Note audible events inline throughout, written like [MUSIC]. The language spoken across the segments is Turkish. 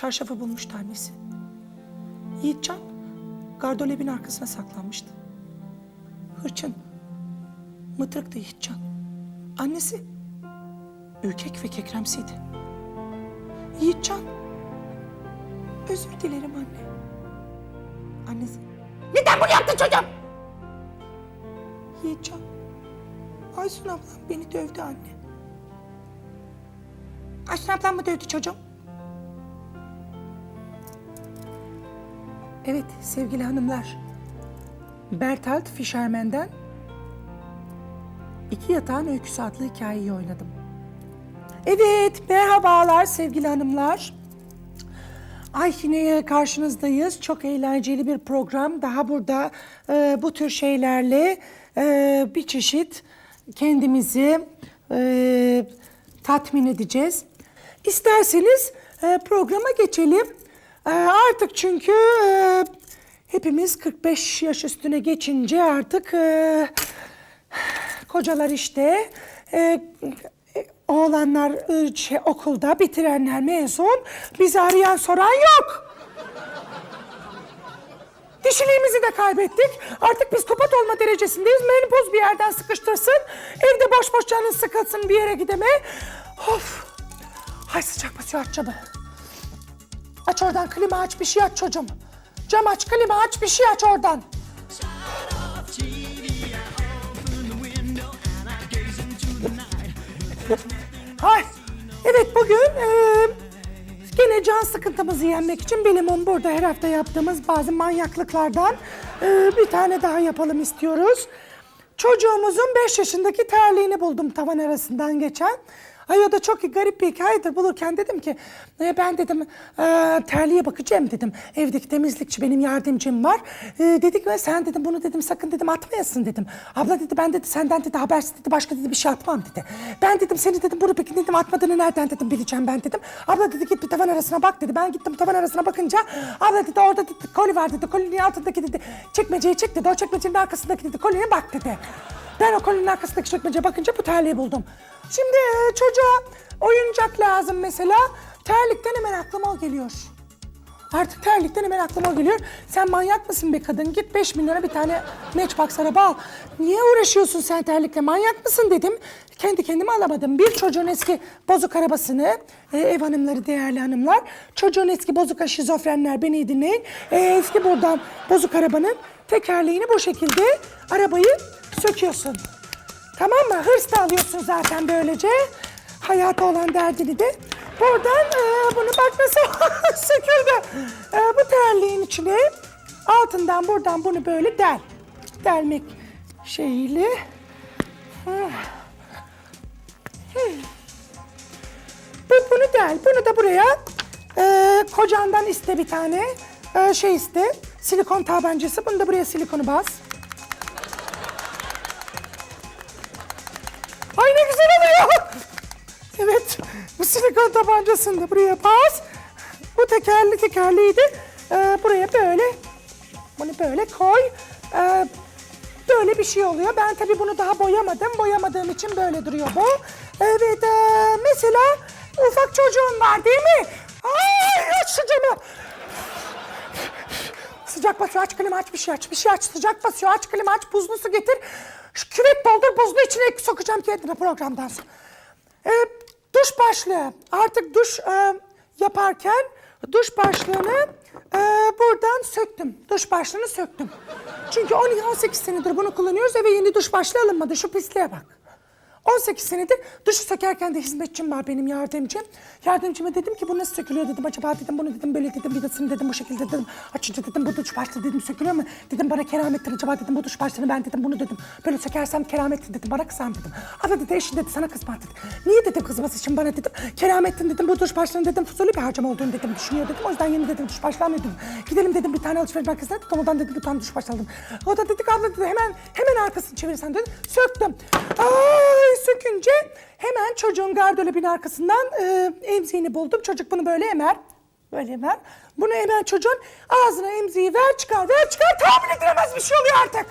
çarşafı bulmuştu annesi. Yiğitcan gardolabin arkasına saklanmıştı. Hırçın, mıtırıktı Yiğitcan. Annesi ürkek ve kekremsiydi. Yiğitcan, özür dilerim anne. Annesi, neden bunu yaptın çocuğum? Yiğitcan, Aysun ablam beni dövdü anne. Aysun ablam mı dövdü çocuğum? Evet sevgili hanımlar. Bertald Fischerman'den İki Yatağın Öyküsü adlı hikayeyi oynadım. Evet, merhabalar sevgili hanımlar. Ay yine karşınızdayız. Çok eğlenceli bir program. Daha burada e, bu tür şeylerle e, bir çeşit kendimizi e, tatmin edeceğiz. İsterseniz e, programa geçelim. E, artık çünkü e, hepimiz 45 yaş üstüne geçince artık e, kocalar işte e, oğlanlar şey, okulda bitirenler mezun bizi arayan soran yok. Dişiliğimizi de kaybettik. Artık psikopat olma derecesindeyiz. Menopoz bir yerden sıkıştırsın. Evde boş boş canın sıkılsın bir yere gideme. Of. Hay sıcak basıyor camı. Aç oradan klima aç bir şey aç çocuğum. Cam aç klima aç bir şey aç oradan. Hay. Evet bugün eee gene can sıkıntımızı yenmek için bilimum burada her hafta yaptığımız bazı manyaklıklardan eee, bir tane daha yapalım istiyoruz. Çocuğumuzun 5 yaşındaki terliğini buldum tavan arasından geçen. Ay o da çok garip bir hikayedir. Bulurken dedim ki "E, ben dedim e, terliğe bakacağım dedim. Evdeki temizlikçi benim yardımcım var. E, dedik ve sen dedim bunu dedim sakın dedim atmayasın dedim. Abla dedi ben dedi senden dedi habersiz dedi başka dedi bir şey atmam dedi. Ben dedim seni dedim bunu peki dedim atmadığını nereden dedim bileceğim ben dedim. Abla dedi git bir tavan arasına bak dedi. Ben gittim tavan arasına bakınca abla dedi orada dedi koli var dedi. Kolinin altındaki dedi çekmeceyi çek dedi. O çekmecenin arkasındaki dedi koline bak dedi. Ben o kolinin arkasındaki çekmeceye bakınca bu terliği buldum. Şimdi e, çocuğa oyuncak lazım mesela. Terlikten hemen aklıma o geliyor. Artık terlikten hemen aklıma o geliyor. Sen manyak mısın be kadın? Git 5 milyona bir tane Matchbox araba al. Niye uğraşıyorsun sen terlikle? Manyak mısın dedim. Kendi kendime alamadım. Bir çocuğun eski bozuk arabasını, e, ev hanımları, değerli hanımlar. Çocuğun eski bozuk şizofrenler beni dinleyin. E, eski buradan bozuk arabanın tekerleğini bu şekilde arabayı söküyorsun. Tamam mı? Hırs da alıyorsun zaten böylece. Hayata olan derdini de. Buradan e, bunu bak nasıl [LAUGHS] söküldü. E, bu terliğin içine altından buradan bunu böyle del. Delmek şeyiyle. Hı. Bu, bunu del. Bunu da buraya e, kocandan iste bir tane. E, şey iste. Silikon tabancası. Bunu da buraya silikonu bas. Bu silikon tabancasını buraya bas. Bu tekerli tekerleği de e, buraya böyle, bunu böyle koy. E, böyle bir şey oluyor. Ben tabii bunu daha boyamadım. Boyamadığım için böyle duruyor bu. Evet, e, mesela ufak çocuğun var değil mi? Ay aç şu camı. Sıcak basıyor aç klima aç bir şey aç bir şey aç sıcak basıyor aç klima aç buzlu su getir. Şu küvet doldur buzlu içine sokacağım kendine programdan sonra. Ee, duş başlığı artık duş e, yaparken duş başlığını e, buradan söktüm. Duş başlığını söktüm. Çünkü 10-18 senedir bunu kullanıyoruz ve yeni duş başlığı alınmadı. Şu pisliğe bak. 18 senedir duşu sökerken de hizmetçim var benim yardımcım. Yardımcıma dedim ki bu nasıl sökülüyor dedim. Acaba dedim bunu dedim böyle dedim vidasını dedim bu şekilde dedim. Açınca dedim bu duş başlığı dedim sökülüyor mu? Dedim bana keramettir acaba dedim bu duş başlığını ben dedim bunu dedim. Böyle sökersem keramettir dedim bana kızar dedim. Abla dedi eşin dedi sana kızmaz dedi. Niye dedim kızması için bana dedim. Keramettin dedim bu duş başlığını dedim fuzuli bir harcama olduğunu dedim düşünüyor dedim. O yüzden yeni dedim duş başlığı dedim. Gidelim dedim bir tane alışveriş merkezine dedim. Oradan dedi bir tane duş başlığı aldım. O da dedik abla dedi hemen hemen arkasını çevirirsen dedi. Söktüm. Ay sökünce hemen çocuğun gardırobinin arkasından e, emziğini buldum. Çocuk bunu böyle emer. Böyle emer. Bunu emer çocuğun ağzına emziği ver çıkar ver çıkar tahmin edilemez bir şey oluyor artık.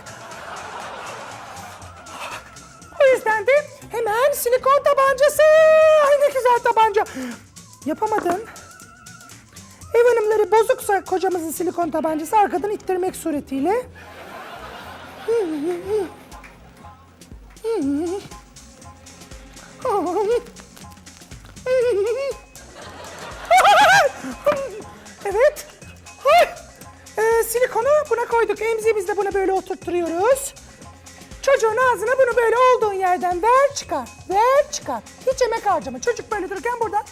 O yüzden de hemen silikon tabancası. Ay ne güzel tabanca. Yapamadın. Ev hanımları bozuksa kocamızın silikon tabancası arkadan ittirmek suretiyle. [LAUGHS] Evet. Ee, silikonu buna koyduk. Emziği biz de bunu böyle oturtturuyoruz. Çocuğun ağzına bunu böyle olduğun yerden ver çıkar. Ver çıkar. Hiç emek harcama. Çocuk böyle dururken buradan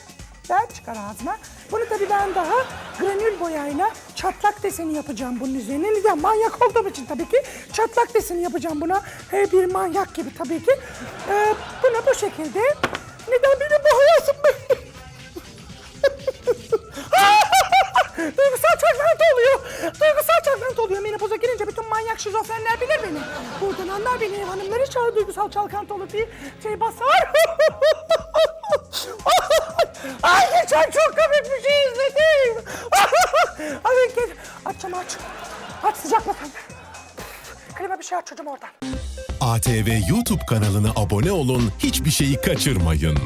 ver çıkar ağzına. Bunu tabii ben daha granül boyayla çatlak deseni yapacağım bunun üzerine. Ya manyak olduğum için tabii ki çatlak deseni yapacağım buna. He, bir manyak gibi tabii ki. Ee, bunu bu şekilde. Neden bu hayatım böyle? Duygusal çalkantı oluyor. Duygusal çalkantı oluyor. Menopoza girince bütün manyak şizofrenler bilir beni. Buradan anlar beni hanımları çağır duygusal çalkantı olur diye şey basar. [LAUGHS] Ay geçen çok komik bir şey izledim. [LAUGHS] Ay gel. Aç camı aç. Aç sıcak bakalım. Klima bir şey aç çocuğum oradan. ATV YouTube kanalına abone olun, hiçbir şeyi kaçırmayın.